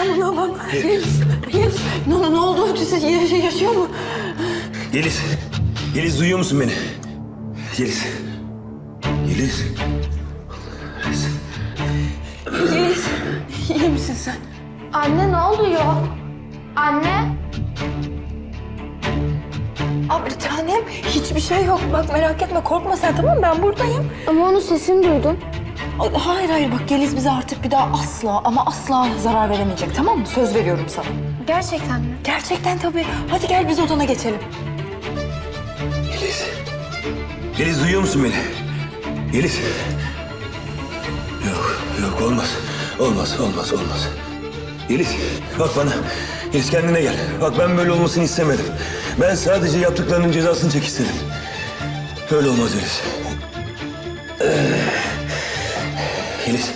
Aman Allah'ım. Yeliz, Yeliz. Ne, ne oldu? Siz ya- yaşıyor mu? Yeliz. Yeliz duyuyor musun beni? Yeliz. Yeliz. Yeliz. İyi misin sen? Anne ne oluyor? Anne? Abi bir tanem hiçbir şey yok. Bak merak etme korkma sen tamam mı? Ben buradayım. Ama onun sesini duydum. Ay, Hayır hayır bak Yeliz bize artık bir daha asla ama asla zarar veremeyecek tamam mı? Söz veriyorum sana. Gerçekten mi? Gerçekten tabii. Hadi gel biz odana geçelim. Yeliz. Yeliz duyuyor musun beni? Yeliz. Yok, yok olmaz. Olmaz, olmaz, olmaz. Yeliz, bak bana. Yeliz kendine gel. Bak ben böyle olmasını istemedim. Ben sadece yaptıklarının cezasını çek istedim. Öyle olmaz Yeliz. Ee, Yeliz.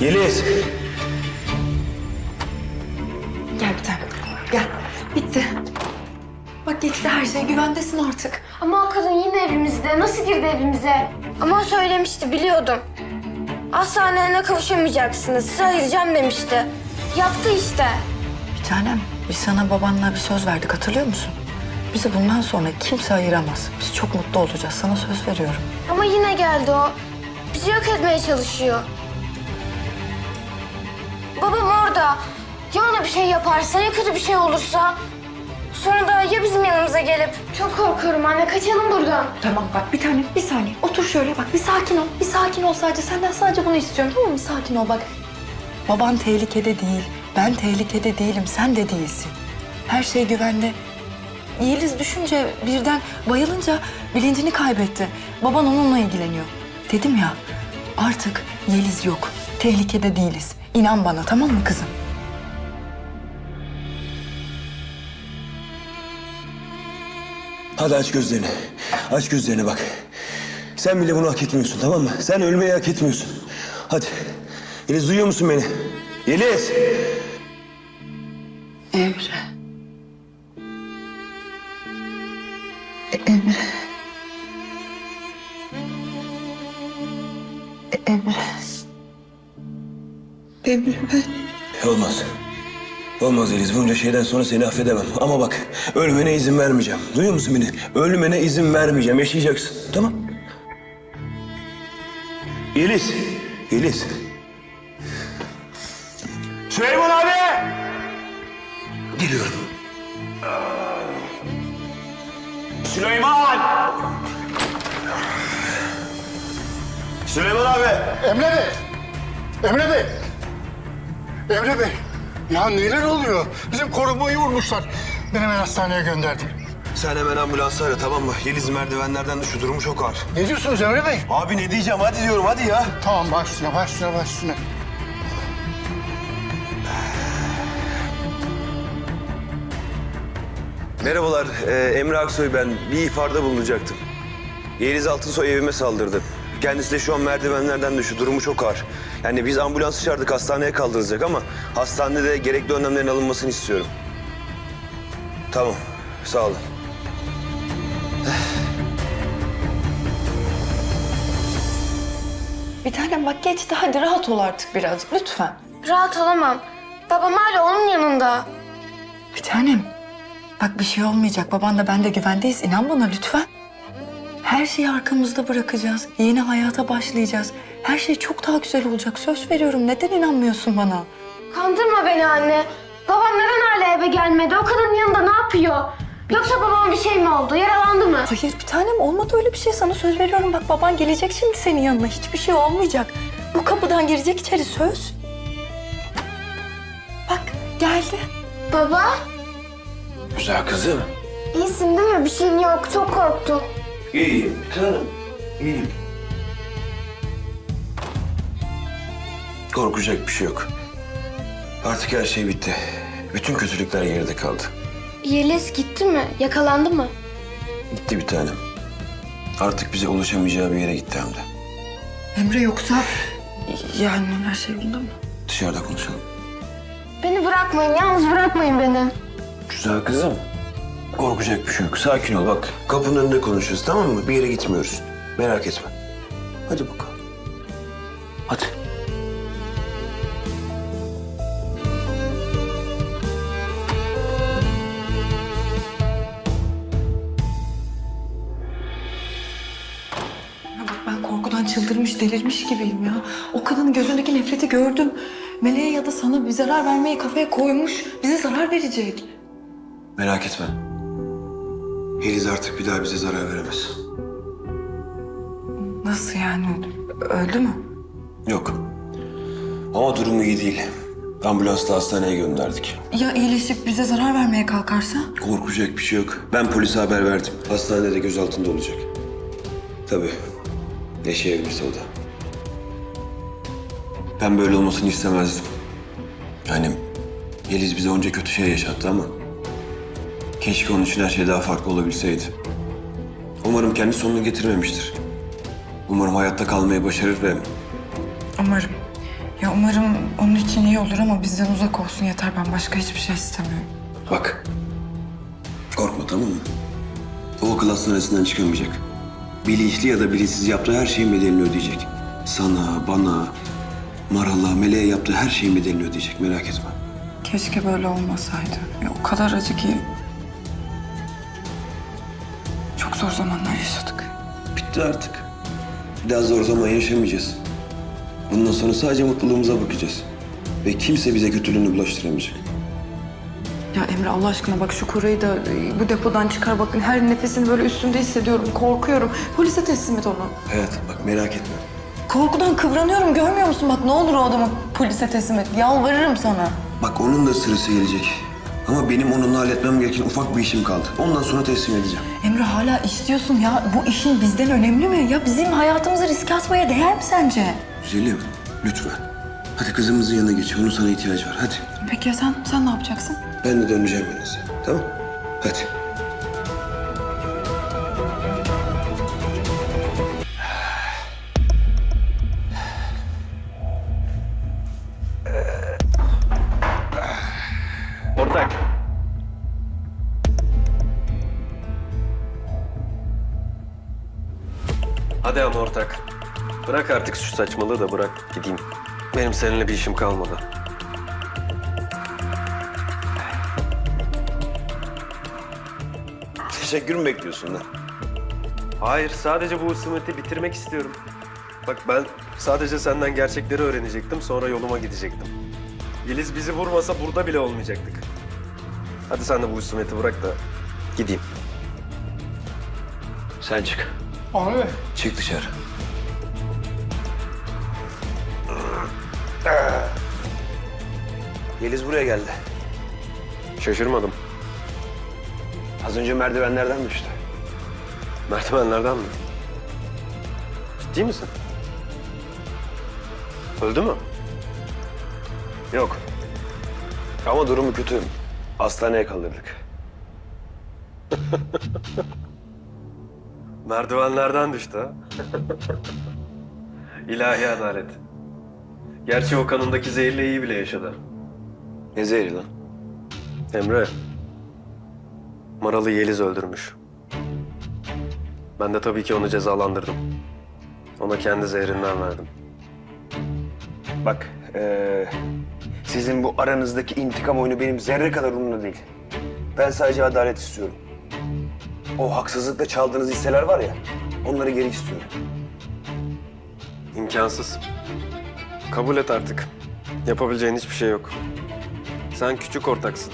Yeliz. Gel bir tanem. Gel. Bitti. Bak geçti her şey. Güvendesin artık. Ama o kadın yine evimizde. Nasıl girdi evimize? Ama söylemişti biliyordum. Asla annene kavuşamayacaksınız. Sizi ayıracağım demişti. Yaptı işte. Bir tanem biz sana babanla bir söz verdik hatırlıyor musun? Bizi bundan sonra kimse ayıramaz. Biz çok mutlu olacağız. Sana söz veriyorum. Ama yine geldi o. Bizi yok etmeye çalışıyor. Babam orada. Ya ona bir şey yaparsa, ya kötü bir şey olursa? Sonra da ya bizim yanımıza gelip... Çok korkuyorum anne, kaçalım buradan. Tamam bak bir tane bir saniye otur şöyle bak bir sakin ol. Bir sakin ol sadece senden sadece bunu istiyorum tamam mı? Bir sakin ol bak. Baban tehlikede değil. Ben tehlikede değilim. Sen de değilsin. Her şey güvende. Yeliz düşünce birden bayılınca bilincini kaybetti. Baban onunla ilgileniyor. Dedim ya artık Yeliz yok. Tehlikede değiliz. İnan bana tamam mı kızım? Hadi aç gözlerini. Aç gözlerini bak. Sen bile bunu hak etmiyorsun tamam mı? Sen ölmeyi hak etmiyorsun. Hadi. Yeliz duyuyor musun beni? Yeliz! Emre. Emre. Emre. Emre ben. Olmaz. Olmaz Yeliz. Bunca şeyden sonra seni affedemem. Ama bak ölmene izin vermeyeceğim. Duyuyor musun beni? Ölmene izin vermeyeceğim. Yaşayacaksın. Tamam? Yeliz. Yeliz. Süleyman abi! Geliyorum. Süleyman! Süleyman abi! Emre Bey! Emre Bey! Emre Bey! Ya neler oluyor? Bizim korumayı vurmuşlar. Beni hemen hastaneye gönderdim. Sen hemen ambulansı ara tamam mı? Yeliz merdivenlerden düştü durumu çok ağır. Ne diyorsunuz Emre Bey? Abi ne diyeceğim hadi diyorum hadi ya. Tamam baş üstüne, baş üstüne, baş üstüne. Merhabalar ee, Emre Aksoy ben. Bir ihbarda bulunacaktım. Yeliz Altınsoy evime saldırdı. Kendisi de şu an merdivenlerden düştü. Durumu çok ağır. Yani biz ambulans çağırdık hastaneye kaldırılacak ama hastanede de gerekli önlemlerin alınmasını istiyorum. Tamam sağ olun. Bir tanem bak geçti hadi rahat ol artık birazcık lütfen. Rahat olamam. Babam hala onun yanında. Bir tanem bak bir şey olmayacak. Baban da ben de güvendeyiz. İnan bana lütfen. Her şeyi arkamızda bırakacağız. Yeni hayata başlayacağız. Her şey çok daha güzel olacak. Söz veriyorum. Neden inanmıyorsun bana? Kandırma beni anne. Babam neden hala eve gelmedi? O kadının yanında ne yapıyor? Yoksa babama bir şey mi oldu? Yaralandı mı? Hayır bir tanem olmadı öyle bir şey. Sana söz veriyorum. Bak baban gelecek şimdi senin yanına. Hiçbir şey olmayacak. Bu kapıdan girecek içeri söz. Bak geldi. Baba, Güzel kızım. iyisin değil mi? Bir şeyin yok. Çok korktum. İyiyim canım. İyiyim. Korkacak bir şey yok. Artık her şey bitti. Bütün kötülükler geride kaldı. Yeliz gitti mi? Yakalandı mı? Gitti bir tanem. Artık bize ulaşamayacağı bir yere gitti hem de. Emre yoksa yani her şey yolunda mı? Dışarıda konuşalım. Beni bırakmayın. Yalnız bırakmayın beni. Güzel kızım. Korkacak bir şey yok. Sakin ol bak. Kapının önünde konuşacağız tamam mı? Bir yere gitmiyoruz. Merak etme. Hadi bakalım. Hadi. Ya bak ben korkudan çıldırmış, delirmiş gibiyim ya. O kadının gözündeki nefreti gördüm. Meleğe ya da sana bir zarar vermeyi kafaya koymuş. Bize zarar verecek. Merak etme. Yeliz artık bir daha bize zarar veremez. Nasıl yani? Öldü mü? Yok. Ama durumu iyi değil. Ambulansla hastaneye gönderdik. Ya iyileşip bize zarar vermeye kalkarsa? Korkacak bir şey yok. Ben polise haber verdim. Hastanede de gözaltında olacak. Tabii. Yaşayabilirse o da. Ben böyle olmasını istemezdim. Yani Yeliz bize onca kötü şey yaşattı ama... Keşke onun için her şey daha farklı olabilseydi. Umarım kendi sonunu getirmemiştir. Umarım hayatta kalmayı başarır ve Umarım. Ya umarım onun için iyi olur ama bizden uzak olsun yeter. Ben başka hiçbir şey istemiyorum. Bak. Korkma tamam mı? O akıl hastanesinden çıkamayacak. Bilinçli ya da bilinçsiz yaptığı her şeyin bedelini ödeyecek. Sana, bana, Maral'a, Meleğe yaptığı her şeyin bedelini ödeyecek. Merak etme. Keşke böyle olmasaydı. Ya o kadar acı ki... zor zamanlar yaşadık. Bitti artık. Bir daha zor zaman yaşamayacağız. Bundan sonra sadece mutluluğumuza bakacağız. Ve kimse bize kötülüğünü bulaştıramayacak. Ya Emre Allah aşkına bak şu kurayı da e, bu depodan çıkar bakın. Her nefesini böyle üstünde hissediyorum. Korkuyorum. Polise teslim et onu. Hayat bak merak etme. Korkudan kıvranıyorum görmüyor musun? Bak ne olur o adamı polise teslim et. Yalvarırım sana. Bak onun da sırası gelecek. Ama benim onunla halletmem gereken ufak bir işim kaldı. Ondan sonra teslim edeceğim. Emre hala istiyorsun ya. Bu işin bizden önemli mi? Ya bizim hayatımızı riske atmaya değer mi sence? Güzelim, lütfen. Hadi kızımızın yanına geç. Onun sana ihtiyacı var. Hadi. Peki ya sen? Sen ne yapacaksın? Ben de döneceğim yanınıza. Tamam? Hadi. Hadi ama ortak. Bırak artık şu saçmalığı da bırak gideyim. Benim seninle bir işim kalmadı. Teşekkür mü bekliyorsun lan? Hayır, sadece bu husumeti bitirmek istiyorum. Bak ben sadece senden gerçekleri öğrenecektim, sonra yoluma gidecektim. Yeliz bizi vurmasa burada bile olmayacaktık. Hadi sen de bu husumeti bırak da gideyim. Sen çık. Abi Çık dışarı. Yeliz buraya geldi. Şaşırmadım. Az önce merdivenlerden düştü. Merdivenlerden mi? Ciddi misin? Öldü mü? Yok. Ama durumu kötü. Hastaneye kaldırdık. Merdivenlerden düştü ha. İlahi adalet. Gerçi o kanındaki zehirle iyi bile yaşadı. Ne zehri lan? Emre. Maralı Yeliz öldürmüş. Ben de tabii ki onu cezalandırdım. Ona kendi zehrinden verdim. Bak, eee, sizin bu aranızdaki intikam oyunu benim zerre kadar umurumda değil. Ben sadece adalet istiyorum. O haksızlıkla çaldığınız hisseler var ya, onları geri istiyorum. İmkansız. Kabul et artık. Yapabileceğin hiçbir şey yok. Sen küçük ortaksın.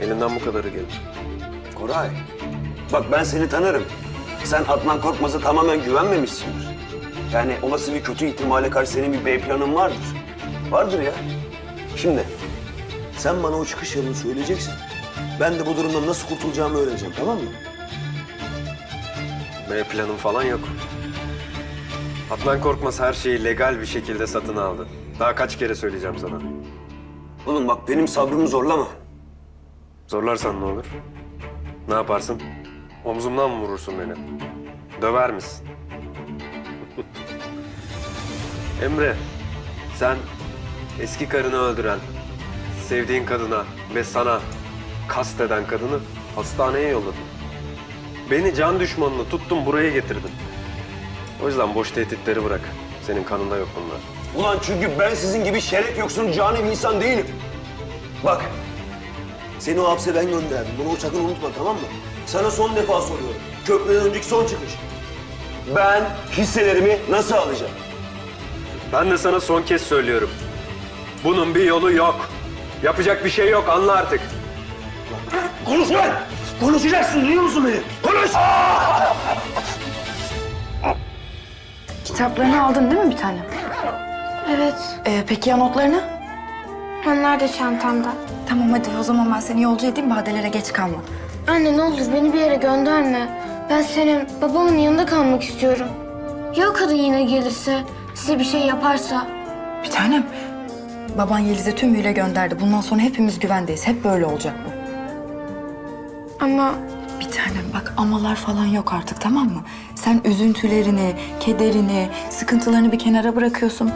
Elinden bu kadarı gelir. Koray, bak ben seni tanırım. Sen Adnan Korkmaz'a tamamen güvenmemişsindir. Yani olası bir kötü ihtimale karşı senin bir B planın vardır. Vardır ya. Şimdi sen bana o çıkış yolunu söyleyeceksin. Ben de bu durumdan nasıl kurtulacağımı öğreneceğim, tamam mı? B planım falan yok. Adnan Korkmaz her şeyi legal bir şekilde satın aldı. Daha kaç kere söyleyeceğim sana. Oğlum bak benim sabrımı zorlama. Zorlarsan ne olur? Ne yaparsın? Omzumdan mı vurursun beni? Döver misin? Emre, sen eski karını öldüren, sevdiğin kadına ve sana kasteden kadını hastaneye yolladın. Beni can düşmanını tuttun buraya getirdin. O yüzden boş tehditleri bırak. Senin kanında yok bunlar. Ulan çünkü ben sizin gibi şeref yoksunu cani bir insan değilim. Bak, seni o hapse ben gönderdim. Bunu sakın unutma tamam mı? Sana son defa soruyorum. Köprüden önceki son çıkış. ben hisselerimi nasıl alacağım? Ben de sana son kez söylüyorum. Bunun bir yolu yok. Yapacak bir şey yok anla artık. Konuş lan! Konuşacaksın duyuyor musun beni? Konuş! Kitaplarını aldın değil mi bir tane? Evet. Ee, peki ya notlarını? Onlar da çantamda. Tamam hadi o zaman ben seni yolcu edeyim badelere geç kalma. Anne ne olur beni bir yere gönderme. Ben senin babamın yanında kalmak istiyorum. Ya o kadın yine gelirse, size bir şey yaparsa? Bir tanem. Baban Yeliz'e tümüyle gönderdi. Bundan sonra hepimiz güvendeyiz. Hep böyle olacak bu. Ama Bir tanem bak amalar falan yok artık tamam mı? Sen üzüntülerini, kederini, sıkıntılarını bir kenara bırakıyorsun.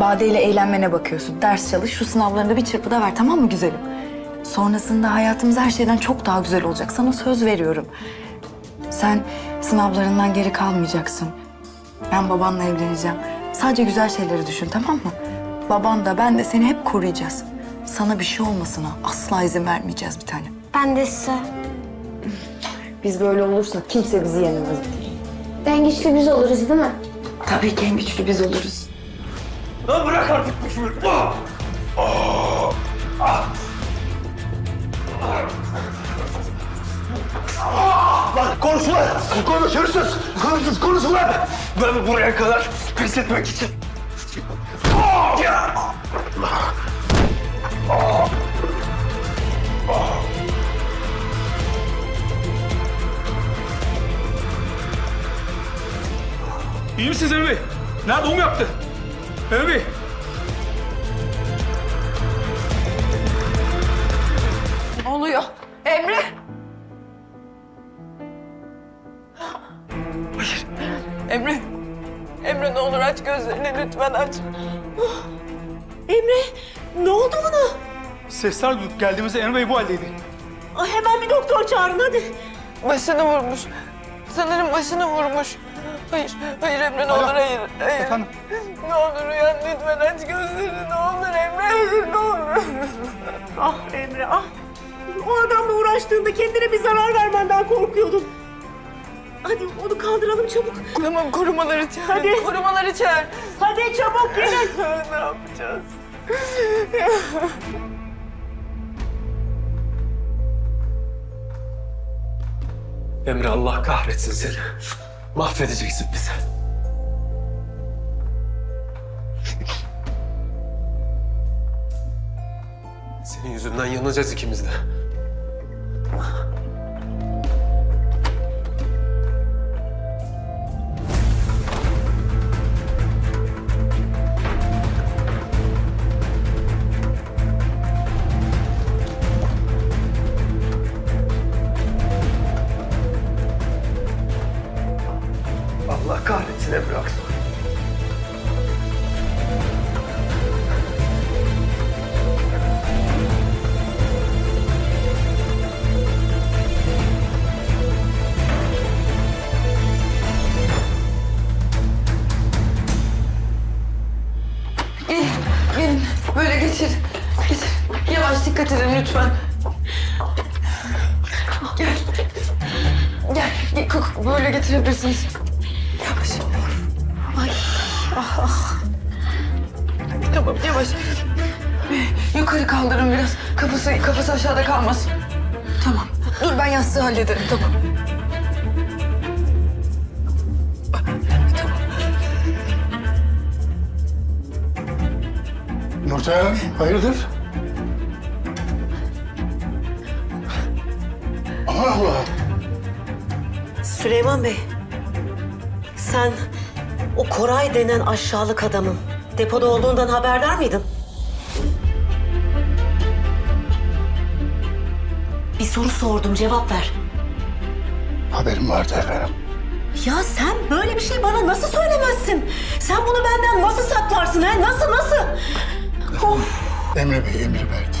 Bade ile eğlenmene bakıyorsun. Ders çalış, şu sınavlarını bir çırpıda ver tamam mı güzelim? Sonrasında hayatımız her şeyden çok daha güzel olacak. Sana söz veriyorum. Sen sınavlarından geri kalmayacaksın. Ben babanla evleneceğim. Sadece güzel şeyleri düşün tamam mı? Baban da ben de seni hep koruyacağız. Sana bir şey olmasına asla izin vermeyeceğiz bir tanem. ben de size. Biz böyle olursak kimse bizi yenemez. En güçlü biz oluruz değil mi? Tabii ki en güçlü biz oluruz. Lan bırak artık bu şunu. Ah! Ah! Ah! Lan konuş lan! Konuş hırsız! Hırsız konuş lan! Ben buraya kadar pes etmek için... İyi misiniz Emre Bey? Nerede doğum yaptı? Emre Bey. Ne oluyor? Emre! Hayır. Emre. Emre ne olur aç gözlerini lütfen aç. Emre, ne oldu buna? Sesler duyduk. Geldiğimizde Emre Bey bu haldeydi. Ay, hemen bir doktor çağırın hadi. Başını vurmuş. Sanırım başını vurmuş. Hayır, hayır Emre ne olur hayır. Hayır. Efendim? Ne olur uyan lütfen aç gözlerini ne olur Emre hayır ne olur. Ah Emre, ah. O adamla uğraştığında kendine bir zarar vermenden korkuyordum. Hadi onu kaldıralım çabuk. Tamam korumaları çağır. Hadi. Korumaları çağır. Hadi çabuk gelin. ne yapacağız? Emre Allah kahretsin seni. Mahvedeceksin bizi. Senin yüzünden yanacağız ikimiz de. Böyle geçir. Geçir. Yavaş dikkat edin lütfen. Gel. Gel. Böyle getirebilirsiniz. Yavaş. Ay. Ah, ah. Tamam, yavaş. Yukarı kaldırın biraz. Kafası, kafası aşağıda kalmasın. Tamam. Dur ben yastığı hallederim, tamam. Nurten hayırdır? Allah Allah. Süleyman Bey, sen o Koray denen aşağılık adamın depoda olduğundan haberdar mıydın? Bir soru sordum, cevap ver. Haberim vardı efendim. Ya sen böyle bir şey bana nasıl söylemezsin? Sen bunu benden nasıl saklarsın ha? Nasıl, nasıl? Emre Bey emir verdi.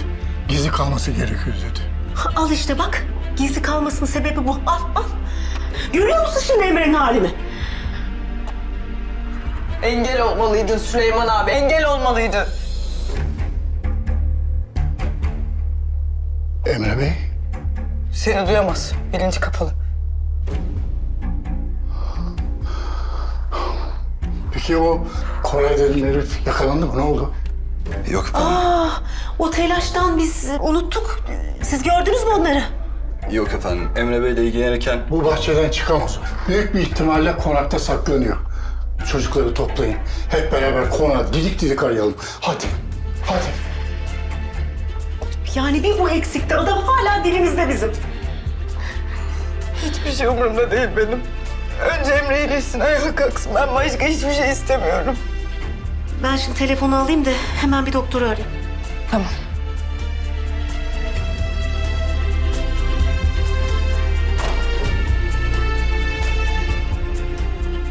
Gizli kalması gerekiyor dedi. Al işte bak, gizli kalmasının sebebi bu. Al, al. Görüyor musun şimdi Emre'nin halini? Engel olmalıydın Süleyman abi. Engel olmalıydı. Emre Bey Seni duyamaz. Bilinci kapalı. Peki o Kore denilen herif yakalandı mı? Ne oldu? Yok efendim. Ah, o telaştan biz e, unuttuk. Siz gördünüz mü onları? Yok efendim. Emre Bey'le ilgilenirken Bu bahçeden çıkamaz. Büyük bir ihtimalle konakta saklanıyor. Çocukları toplayın. Hep beraber konağı didik didik arayalım. Hadi. Hadi. Yani bir bu eksikti. Adam hala dilimizde bizim. Hiçbir şey umurumda değil benim. Önce Emre iyileşsin, ayağa kalksın. Ben başka hiçbir şey istemiyorum. Ben şimdi telefonu alayım da hemen bir doktoru arayayım. Tamam.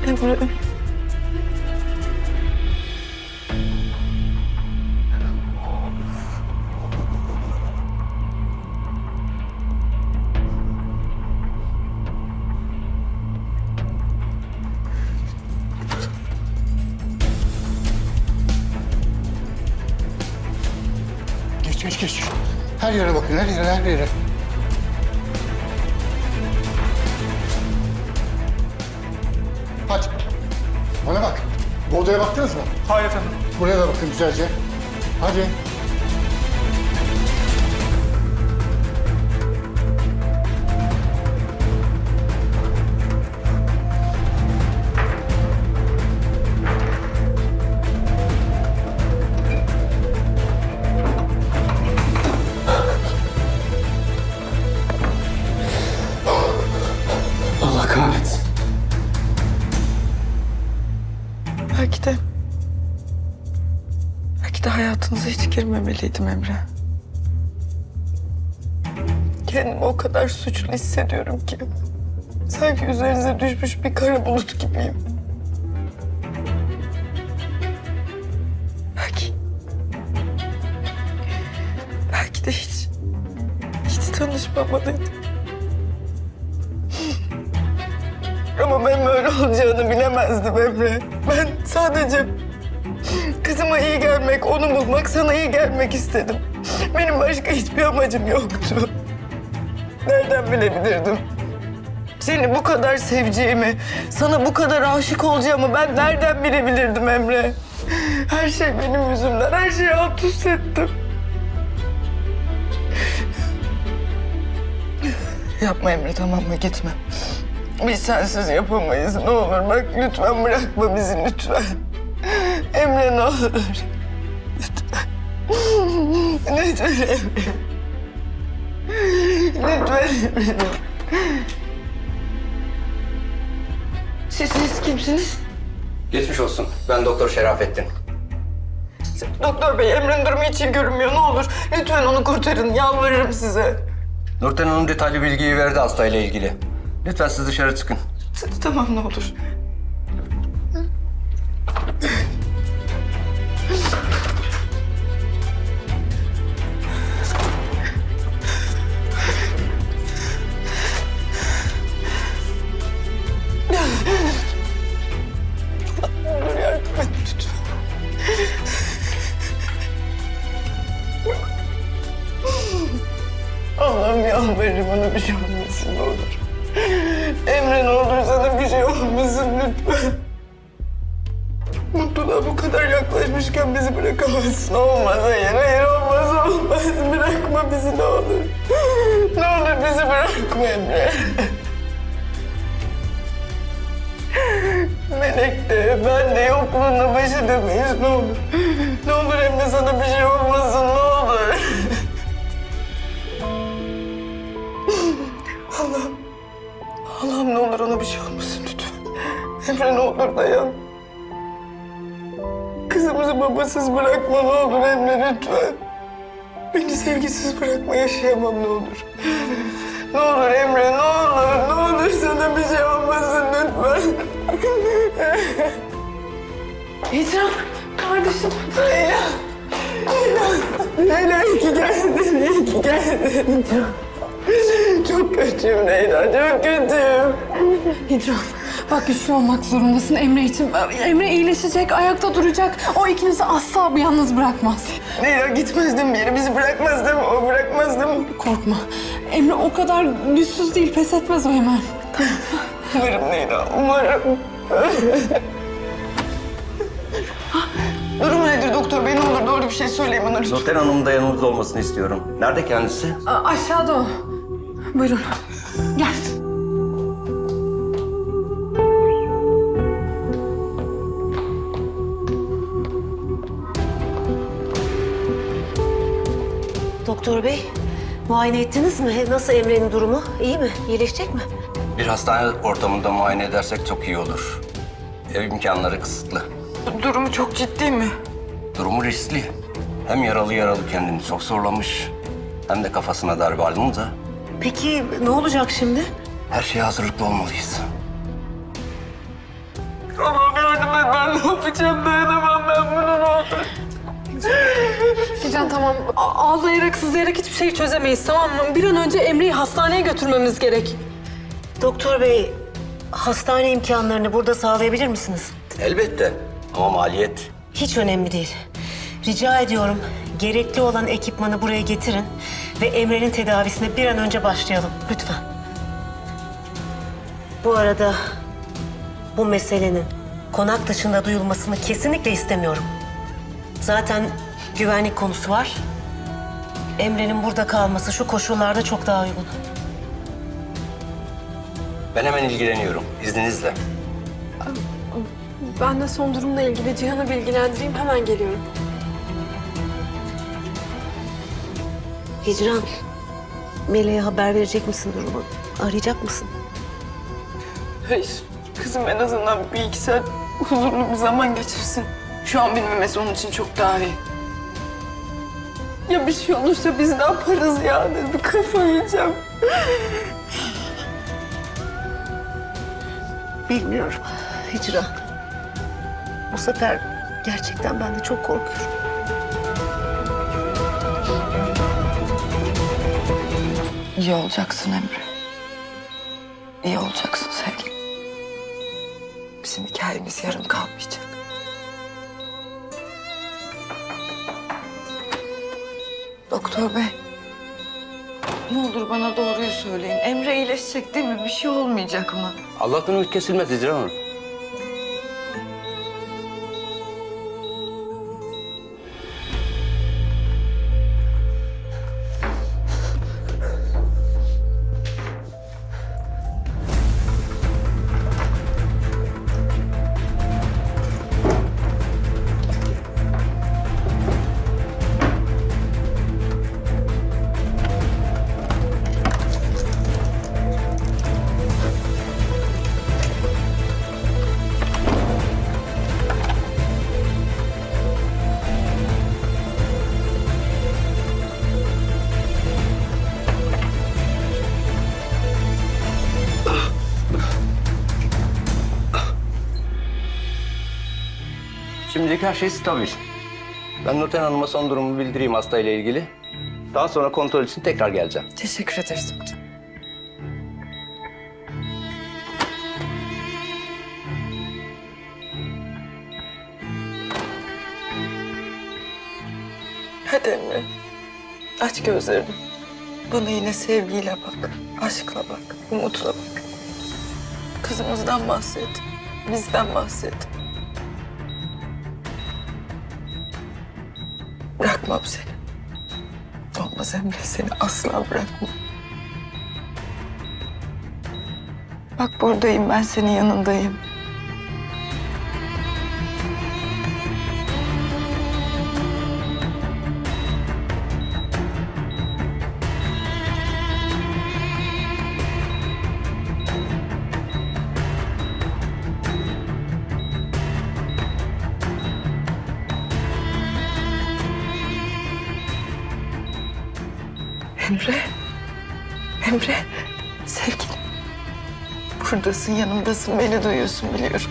Emre. Geç geç. Her yere bakın. Her yere her yere. Hadi. Bana bak. Bu odaya baktınız mı? Hayır efendim. Buraya da bakın güzelce. Hadi. Belki de hayatınıza hiç girmemeliydim Emre. Kendimi o kadar suçlu hissediyorum ki. Sanki üzerinize düşmüş bir kara bulut gibiyim. Belki... Belki de hiç... Hiç tanışmamalıydım. Ama ben böyle olacağını bilemezdim Emre. Ben sadece onu bulmak, sana iyi gelmek istedim. Benim başka hiçbir amacım yoktu. Nereden bilebilirdim? Seni bu kadar seveceğimi, sana bu kadar aşık olacağımı ben nereden bilebilirdim Emre? Her şey benim yüzümden, her şeyi alt üst ettim. Yapma Emre tamam mı? Gitme. Biz sensiz yapamayız. Ne olur bak lütfen bırakma bizi lütfen. Emre ne olur. Lütfen. Lütfen Emre. Lütfen Emre. Siz, siz kimsiniz? Geçmiş olsun. Ben Doktor Şerafettin. Doktor bey Emre'nin durumu hiç iyi görünmüyor. Ne olur lütfen onu kurtarın. Yalvarırım size. Nurten Hanım detaylı bilgiyi verdi hastayla ilgili. Lütfen siz dışarı çıkın. T- Tamam ne olur. Edemeyiz ne olur. Ne olur Emre sana bir şey olmasın ne olur. Allah'ım. Allah'ım ne olur ona bir şey olmasın lütfen. Emre ne olur dayan. Kızımızı babasız bırakma ne olur Emre lütfen. Beni sevgisiz bırakma yaşayamam ne olur. Ne olur Emre ne olur ne olur sana bir şey olmasın lütfen. İtiraf kardeşim. Leyla. İyi ki geldin iyi ki geldin. Çok kötüyüm Leyla, çok kötüyüm. Hidran, bak güçlü olmak zorundasın Emre için. Emre iyileşecek, ayakta duracak. O ikinizi asla bir yalnız bırakmaz. Leyla gitmez değil mi? Beni bizi bırakmaz değil mi? O bırakmaz değil mi? Korkma. Emre o kadar güçsüz değil, pes etmez o hemen. Umarım Leyla, umarım. Bir şey söyleyeyim ona lütfen. Hanım'ın da yanımızda olmasını istiyorum. Nerede kendisi? A- aşağıda o. Buyurun. Gel. Doktor bey, muayene ettiniz mi? Nasıl Emre'nin durumu? İyi mi? İyileşecek mi? Bir hastane ortamında muayene edersek çok iyi olur. Ev imkanları kısıtlı. Durumu çok ciddi mi? Durumu riskli. Hem yaralı yaralı kendini çok zorlamış. Hem de kafasına darbe alınca Peki ne olacak şimdi? her şeye hazırlıklı olmalıyız. Allah'ım yardım et ben ne yapacağım dayanamam ben buna ne olur. Tamam. A- ağlayarak sızlayarak hiçbir şey çözemeyiz tamam mı? Bir an önce Emre'yi hastaneye götürmemiz gerek. Doktor bey, hastane imkanlarını burada sağlayabilir misiniz? Elbette ama maliyet. Hiç önemli değil. Rica ediyorum, gerekli olan ekipmanı buraya getirin ve Emre'nin tedavisine bir an önce başlayalım. Lütfen. Bu arada bu meselenin konak dışında duyulmasını kesinlikle istemiyorum. Zaten güvenlik konusu var. Emre'nin burada kalması şu koşullarda çok daha uygun. Ben hemen ilgileniyorum izninizle. Ben de son durumla ilgili Cihan'ı bilgilendireyim hemen geliyorum. Hicran, Meleğe haber verecek misin durumu? Arayacak mısın? Hayır. Kızım en azından bir iki saat huzurlu bir zaman geçirsin. Şu an bilmemesi onun için çok daha iyi. Ya bir şey olursa biz ne yaparız ya? Bir kafa yiyeceğim. Bilmiyorum Hicran. Bu sefer gerçekten ben de çok korkuyorum. İyi olacaksın Emre. İyi olacaksın sevgilim. Bizim hikayemiz yarım kalmayacak. Doktor bey. Ne olur bana doğruyu söyleyin. Emre iyileşecek değil mi? Bir şey olmayacak mı? Allah'tan ümit kesilmez Hicran Hanım. Her şey stabil. Ben Nurten Hanım'a son durumu bildireyim hastayla ilgili. Daha sonra kontrol için tekrar geleceğim. Teşekkür ederiz doktor. Hadi Emre. Aç gözlerini. Bana yine sevgiyle bak. Aşkla bak. Umutla bak. Kızımızdan bahset. Bizden bahset. Bırakmam seni. Olmaz Emre seni asla bırakmam. Bak buradayım ben senin yanındayım. Emre. Sevgilim. Buradasın, yanımdasın, beni duyuyorsun biliyorum.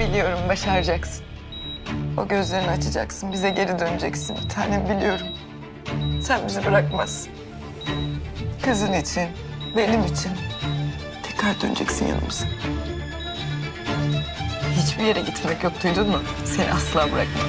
Biliyorum başaracaksın. Gözlerini açacaksın, bize geri döneceksin bir tanem biliyorum. Sen bizi bırakmazsın. Kızın için, benim için tekrar döneceksin yanımıza. hiçbir yere gitmek yok duydun mu? Seni asla bırakmam.